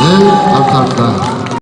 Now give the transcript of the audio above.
Ve Antarkta.